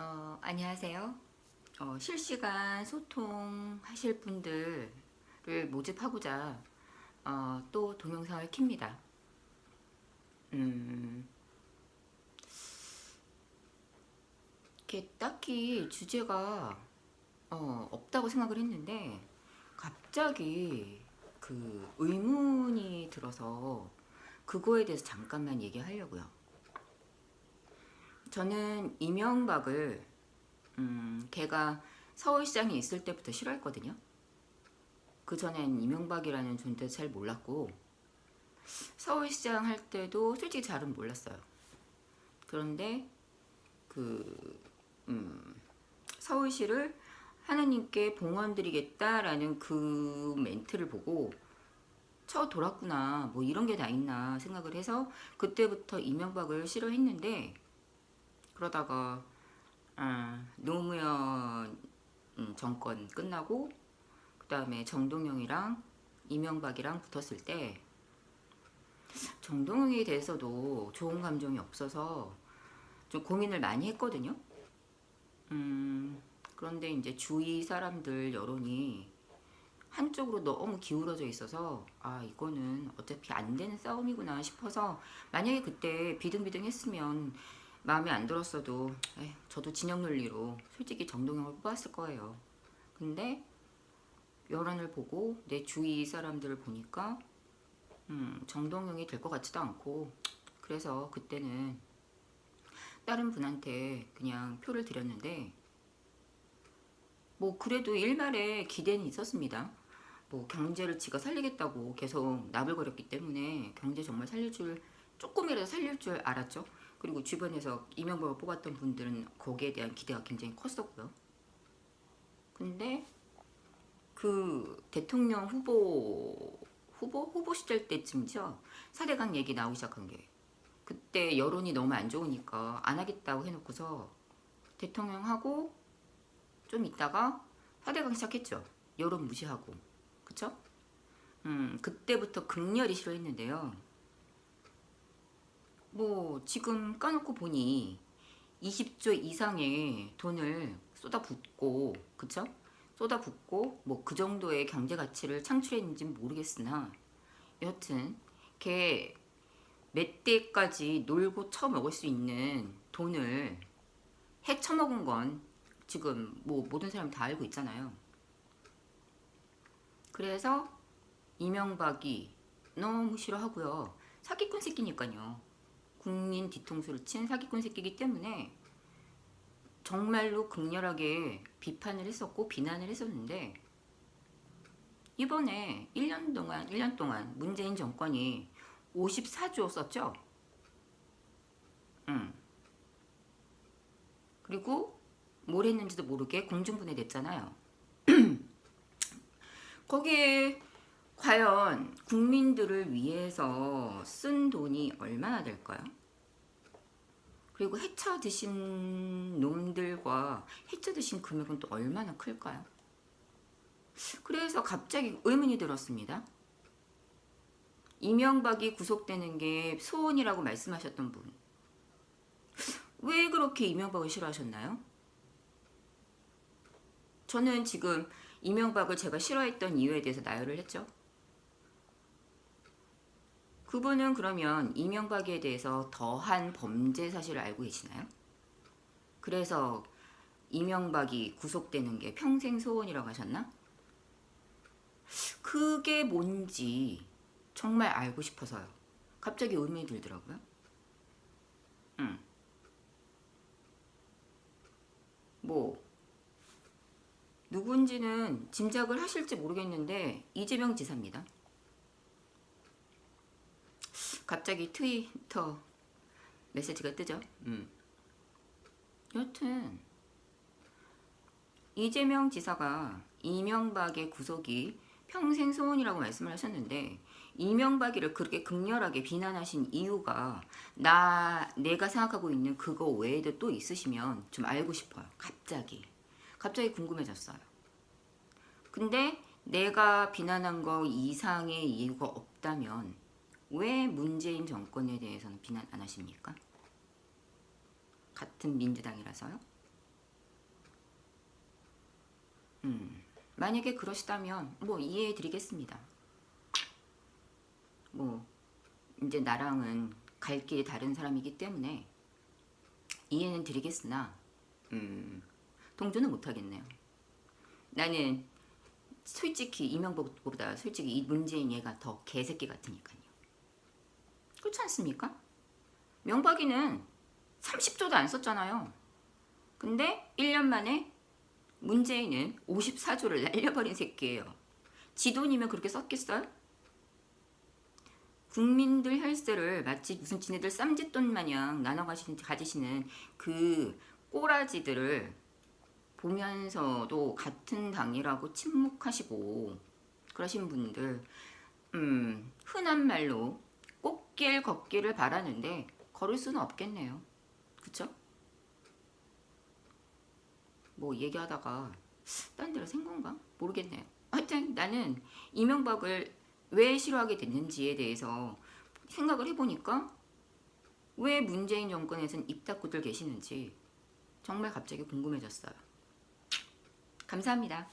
어, 안녕하세요. 어, 실시간 소통하실 분들을 모집하고자 어, 또 동영상을 킵니다. 음, 딱히 주제가 어, 없다고 생각을 했는데 갑자기 그 의문이 들어서 그거에 대해서 잠깐만 얘기하려고요. 저는 이명박을 음, 걔가 서울시장에 있을 때부터 싫어했거든요. 그 전엔 이명박이라는 존재 잘 몰랐고 서울시장 할 때도 솔직히 잘은 몰랐어요. 그런데 그 음, 서울시를 하나님께 봉헌드리겠다라는 그 멘트를 보고 쳐 돌았구나 뭐 이런 게 다 있나 생각을 해서 그때부터 이명박을 싫어했는데 그러다가 아, 노무현 음, 정권 끝나고 그 다음에 정동영이랑 이명박이랑 붙었을 때 정동영에 대해서도 좋은 감정이 없어서 좀 고민을 많이 했거든요. 음, 그런데 이제 주위 사람들 여론이 한쪽으로 너무 기울어져 있어서 아 이거는 어차피 안 되는 싸움이구나 싶어서 만약에 그때 비등비등 했으면 마음에 안 들었어도 에이, 저도 진영 논리로 솔직히 정동영을 뽑았을 거예요. 근데 여론을 보고 내 주위 사람들을 보니까 음, 정동영이 될 것 같지도 않고 그래서 그때는 다른 분한테 그냥 표를 드렸는데 뭐 그래도 일말에 기대는 있었습니다. 뭐 경제를 지가 살리겠다고 계속 나불거렸기 때문에 경제 정말 살릴 줄 조금이라도 살릴 줄 알았죠. 그리고 주변에서 이명박을 뽑았던 분들은 거기에 대한 기대가 굉장히 컸었고요. 근데 그 대통령 후보 후보 후보 시절 때쯤이죠. 사대강 얘기 나오기 시작한 게 그때 여론이 너무 안 좋으니까 안 하겠다고 해놓고서 대통령 하고 좀 있다가 사대강 시작했죠. 여론 무시하고 그쵸? 음 그때부터 극렬히 싫어했는데요. 뭐 지금 까놓고 보니 20조 이상의 돈을 쏟아붓고 그쵸? 쏟아붓고 뭐 그 정도의 경제 가치를 창출했는지 모르겠으나 여튼 걔 몇 대까지 놀고 처먹을 수 있는 돈을 해 처먹은 건 지금 뭐 모든 사람이 다 알고 있잖아요. 그래서 이명박이 너무 싫어하고요. 사기꾼 새끼니까요. 국민 뒤통수를 친 사기꾼 새끼이기 때문에 정말로 극렬하게 비판을 했었고 비난을 했었는데 이번에 1년 동안 1년 동안 문재인 정권이 54조 썼죠. 음. 그리고 뭘 했는지도 모르게 공중분해됐잖아요. 거기에 과연 국민들을 위해서 쓴 돈이 얼마나 될까요? 그리고 해쳐 드신 놈들과 해쳐 드신 금액은 또 얼마나 클까요? 그래서 갑자기 의문이 들었습니다. 이명박이 구속되는 게 소원이라고 말씀하셨던 분. 왜 그렇게 이명박을 싫어하셨나요? 저는 지금 이명박을 제가 싫어했던 이유에 대해서 나열을 했죠. 그분은 그러면 이명박에 대해서 더한 범죄 사실을 알고 계시나요? 그래서 이명박이 구속되는 게 평생 소원이라고 하셨나? 그게 뭔지 정말 알고 싶어서요. 갑자기 의문이 들더라고요. 응. 뭐 누군지는 짐작을 하실지 모르겠는데 이재명 지사입니다. 갑자기 트위터 메시지가 뜨죠. 음. 여튼 이재명 지사가 이명박의 구속이 평생 소원이라고 말씀을 하셨는데 이명박이를 그렇게 극렬하게 비난하신 이유가 나 내가 생각하고 있는 그거 외에도 또 있으시면 좀 알고 싶어요. 갑자기 갑자기 궁금해졌어요. 근데 내가 비난한 거 이상의 이유가 없다면 왜 문재인 정권에 대해서는 비난 안 하십니까? 같은 민주당이라서요? 음, 만약에 그러시다면 뭐 이해해 드리겠습니다. 뭐 이제 나랑은 갈 길이 다른 사람이기 때문에 이해는 드리겠으나 음, 동조는 못하겠네요. 나는 솔직히 이명박보다 솔직히 이 문재인 얘가 더 개새끼 같으니까요. 그렇지 않습니까? 명박이는 30조도 안 썼잖아요. 근데 1년 만에 문재인은 54조를 날려버린 새끼예요. 지 돈이면 그렇게 썼겠어요? 국민들 혈세를 마치 무슨 지네들 쌈짓돈 마냥 나눠 가지시는 그 꼬라지들을 보면서도 같은 당이라고 침묵하시고 그러신 분들 음, 흔한 말로 꽃길 걷기를 바라는데 걸을 수는 없겠네요. 그쵸? 뭐 얘기하다가 딴 데로 생 건가? 모르겠네요. 하여튼 나는 이명박을 왜 싫어하게 됐는지에 대해서 생각을 해보니까 왜 문재인 정권에서는 입 닫고들 계시는지 정말 갑자기 궁금해졌어요. 감사합니다.